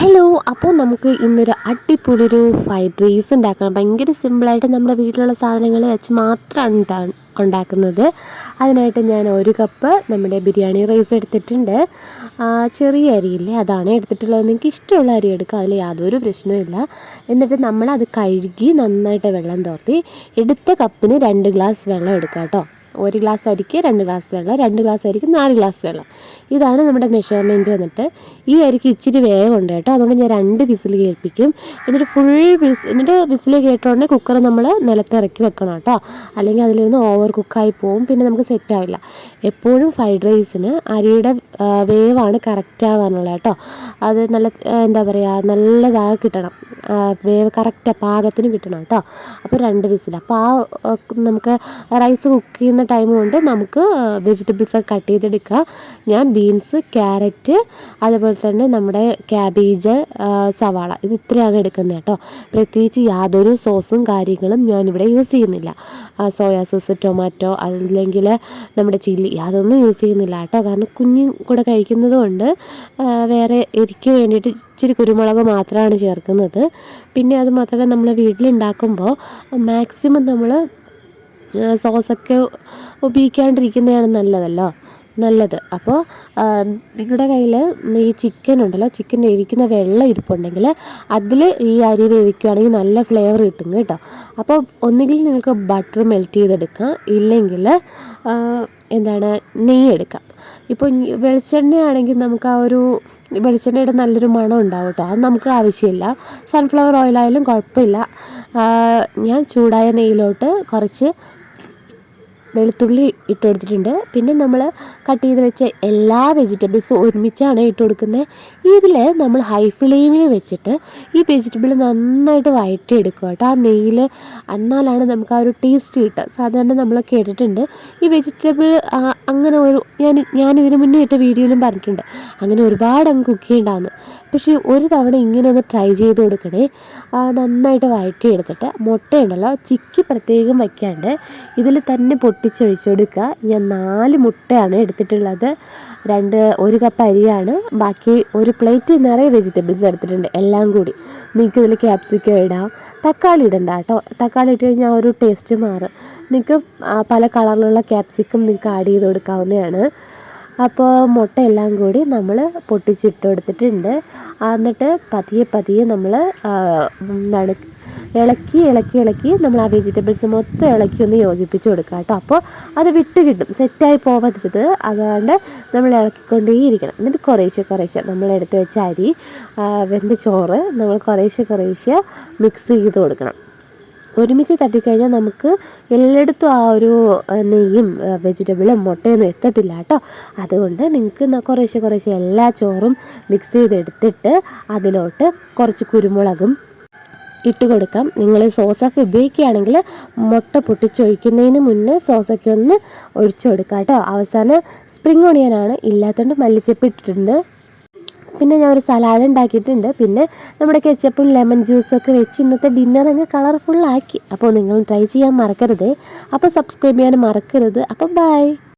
Hello അപ്പോൾ നമുക്ക് ഇന്നൊരു അടിപൊളി ഒരു ഫ്രൈഡ് റൈസ് ഉണ്ടാക്കണം. ഭയങ്കര സിമ്പിളായിട്ട് നമ്മുടെ വീട്ടിലുള്ള സാധനങ്ങൾ വെച്ച് മാത്രമാണ് ഉണ്ടാക്കുന്നത്. അതിനായിട്ട് ഞാൻ ഒരു കപ്പ് നമ്മുടെ ബിരിയാണി റൈസ് എടുത്തിട്ടുണ്ട്. ചെറിയ അരിയില്ലേ അതാണ് എടുത്തിട്ടുള്ളത്. നിങ്ങൾക്ക് ഇഷ്ടമുള്ള അരി എടുക്കുക അതിൽ യാതൊരു പ്രശ്നവുമില്ല എന്നിട്ട് നമ്മൾ അത് കഴുകി നന്നായിട്ട് വെള്ളം തോർത്തി എടുത്ത കപ്പിന് രണ്ട് ഗ്ലാസ് വെള്ളം എടുക്കാം കേട്ടോ. ഒരു ഗ്ലാസ് അരിക്ക് രണ്ട് ഗ്ലാസ് വെള്ളം രണ്ട് ഗ്ലാസ് അരിക്ക് നാല് ഗ്ലാസ് വെള്ളം. ഇതാണ് നമ്മുടെ മെഷർമെന്റ് വന്നിട്ട്. ഈ അരിക്ക് ഇച്ചിരി വേഗമുണ്ട് കേട്ടോ. അതുകൊണ്ട് ഞാൻ രണ്ട് വിസിൽ കേൾപ്പിക്കും. എന്നിട്ട് ഫുൾ വിസ് എന്നിട്ട് വിസിൽ കേട്ടോണ്ട് കുക്കർ നമ്മൾ നിലത്തിറക്കി വെക്കണം കേട്ടോ. അല്ലെങ്കിൽ അതിൽ നിന്ന് ഓവർ കുക്കായി പോവും. പിന്നെ നമുക്ക് സെറ്റ് ആവില്ല. എപ്പോഴും ഫ്രൈഡ് റൈസിന് അരിയുടെ വേവാണ് കറക്റ്റ് ആവാനുള്ളത് കേട്ടോ. അത് നല്ല എന്താ പറയുക നല്ലതായി കിട്ടണം. വേവ് കറക്റ്റ് പാകത്തിന് കിട്ടണം കേട്ടോ. അപ്പോൾ രണ്ട് വിസിൽ അപ്പോൾ ആ നമുക്ക് റൈസ് കുക്ക് ചെയ്യുന്ന ടൈം കൊണ്ട് നമുക്ക് വെജിറ്റബിൾസ് കട്ട് ചെയ്തെടുക്കുക. ഞാൻ ബീൻസ് ക്യാരറ്റ് അതുപോലെ തന്നെ നമ്മുടെ ക്യാബേജ് സവാള ഇത് ഇത്രയാണ് എടുക്കുന്നത് കേട്ടോ. പ്രത്യേകിച്ച് യാതൊരു സോസും കാര്യങ്ങളും ഞാനിവിടെ യൂസ് ചെയ്യുന്നില്ല. സോയാ സോസ് ടൊമാറ്റോ അല്ലെങ്കിൽ നമ്മുടെ ചില്ലി അതൊന്നും യൂസ് ചെയ്യുന്നില്ല കേട്ടോ. കാരണം കുഞ്ഞും കൂടെ കഴിക്കുന്നത് കൊണ്ട് വേറെ എരിക്ക് വേണ്ടിയിട്ട് ഇച്ചിരി കുരുമുളക് മാത്രമാണ് ചേർക്കുന്നത്. പിന്നെ അത് മാത്രമല്ല നമ്മൾ വീട്ടിലുണ്ടാക്കുമ്പോൾ മാക്സിമം നമ്മൾ സോസൊക്കെ ഉപയോഗിക്കാണ്ടിരിക്കുന്നതാണ് നല്ലതല്ലോ. നല്ലത്. അപ്പോൾ നിങ്ങളുടെ കയ്യിൽ ഈ ചിക്കൻ ഉണ്ടല്ലോ ചിക്കൻ വേവിക്കുന്ന വെള്ളം ഇരിപ്പുണ്ടെങ്കിൽ അതിൽ ഈ അരി വേവിക്കുകയാണെങ്കിൽ നല്ല ഫ്ലേവർ കിട്ടും കേട്ടോ. അപ്പോൾ ഒന്നുകിൽ നിങ്ങൾക്ക് ബട്ടർ മെൽറ്റ് ചെയ്തെടുക്കാം ഇല്ലെങ്കിൽ എന്താണ് നെയ്യ് എടുക്കാം. ഇപ്പോൾ വെളിച്ചെണ്ണയാണെങ്കിൽ നമുക്ക് ആ ഒരു വെളിച്ചെണ്ണയുടെ നല്ലൊരു മണം ഉണ്ടാവും കേട്ടോ അത് നമുക്ക് ആവശ്യമില്ല. സൺഫ്ലവർ ഓയിലായാലും കുഴപ്പമില്ല. ഞാൻ ചൂടായ നെയ്യിലോട്ട് കുറച്ച് വെളുത്തുള്ളി ഇട്ട് കൊടുത്തിട്ടുണ്ട്. പിന്നെ നമ്മൾ കട്ട് ചെയ്ത് വെച്ച എല്ലാ വെജിറ്റബിൾസും ഒരുമിച്ചാണ് ഇട്ട് കൊടുക്കുന്നത് ഇതിൽ നമ്മൾ ഹൈ ഫ്ലെയിമിൽ വെച്ചിട്ട് ഈ വെജിറ്റബിൾ നന്നായിട്ട് വഴറ്റിയെടുക്കുക കേട്ടോ. ആ നെയ്യിൽ എന്നാലാണ് നമുക്ക് ആ ഒരു ടേസ്റ്റ് കിട്ടുക. സാധാരണ നമ്മൾ കേട്ടിട്ടുണ്ട്. ഈ വെജിറ്റബിൾ അങ്ങനെ ഒരു ഞാൻ ഞാനിതിന് മുന്നേ ഇട്ട വീഡിയോയിലും പറഞ്ഞിട്ടുണ്ട്. അങ്ങനെ ഒരുപാട് അങ്ങ് കുക്ക് ചെയ്യേണ്ടതാണ് പക്ഷേ ഒരു തവണ ഇങ്ങനെ ഒന്ന് ട്രൈ ചെയ്ത് കൊടുക്കണേ നന്നായിട്ട് വഴറ്റിയെടുത്തിട്ട് മുട്ടയുണ്ടല്ലോ ചിക്കി പ്രത്യേകം വയ്ക്കാണ്ട് ഇതിൽ തന്നെ പൊട്ടിച്ചൊഴിച്ചെടുക്കുക. ഞാൻ നാല് മുട്ടയാണ് എടുത്തിട്ടുള്ളത്. രണ്ട് ഒരു കപ്പ് അരിയാണ്. ബാക്കി ഒരു പ്ലേറ്റ് നിറയെ വെജിറ്റബിൾസ് എടുത്തിട്ടുണ്ട് എല്ലാം കൂടി. നിങ്ങൾക്ക് ഇതിൽ ക്യാപ്സിക്കം ഇടാം. തക്കാളി ഇടണ്ട കേട്ടോ. തക്കാളി ഇട്ട് കഴിഞ്ഞാൽ ഒരു ടേസ്റ്റ് മാറും. നിങ്ങൾക്ക് പല കളറിലുള്ള ക്യാപ്സിക്കം നിങ്ങൾക്ക് ആഡ് ചെയ്ത് കൊടുക്കാവുന്നതാണ്. അപ്പോൾ മുട്ട എല്ലാം കൂടി നമ്മൾ പൊട്ടിച്ചിട്ട് കൊടുത്തിട്ടുണ്ട് എന്നിട്ട് പതിയെ പതിയെ നമ്മൾ എന്താണ് ഇളക്കി ഇളക്കി ഇളക്കി നമ്മൾ ആ വെജിറ്റബിൾസ് മൊത്തം ഇളക്കി ഒന്ന് യോജിപ്പിച്ച് കൊടുക്കുക കേട്ടോ. അപ്പോൾ അത് വിട്ട് കിട്ടും. സെറ്റായി പോകരുത് അതുകൊണ്ട് നമ്മൾ ഇളക്കിക്കൊണ്ടേയിരിക്കണം. എന്നിട്ട് കുറേശ്ശെ കുറേശ്ശെ നമ്മൾ എടുത്ത് വെച്ച അരി വെന്ത ചോറ് നമ്മൾ കുറേശ്ശെ കുറേശ്ശെ മിക്സ് ചെയ്ത് കൊടുക്കണം. ഒരുമിച്ച് തട്ടിക്കഴിഞ്ഞാൽ നമുക്ക് എല്ലായിടത്തും ആ ഒരു നെയ്യും വെജിറ്റബിളും മുട്ടയൊന്നും എത്തത്തില്ല കേട്ടോ. അതുകൊണ്ട് നിങ്ങൾക്ക് കുറേശ്ശെ കുറേശ്ശെ എല്ലാ ചോറും മിക്സ് ചെയ്തെടുത്തിട്ട് അതിലോട്ട് കുറച്ച് കുരുമുളകും ഇട്ട് കൊടുക്കാം. നിങ്ങൾ സോസൊക്കെ ഉപയോഗിക്കുകയാണെങ്കിൽ മുട്ട പൊട്ടിച്ചൊഴിക്കുന്നതിന് മുന്നേ സോസൊക്കെ ഒന്ന് ഒഴിച്ചു കൊടുക്കാം കേട്ടോ. അവസാനം സ്പ്രിങ് ഓണിയനാണ്. ഇല്ലാത്തതുകൊണ്ട് മല്ലിച്ചപ്പ് ഇട്ടിട്ടുണ്ട്. പിന്നെ ഞാൻ ഒരു സലാഡ് ഉണ്ടാക്കിയിട്ടുണ്ട്. പിന്നെ നമ്മുടെ കെച്ചപ്പും ലെമൺ ജ്യൂസൊക്കെ വെച്ച് ഇന്നത്തെ ഡിന്നർ അങ്ങ് കളർഫുള്ളാക്കി അപ്പോൾ നിങ്ങൾ ട്രൈ ചെയ്യാൻ മറക്കരുത്. അപ്പോൾ സബ്സ്ക്രൈബ് ചെയ്യാൻ മറക്കരുത്. അപ്പോൾ ബൈ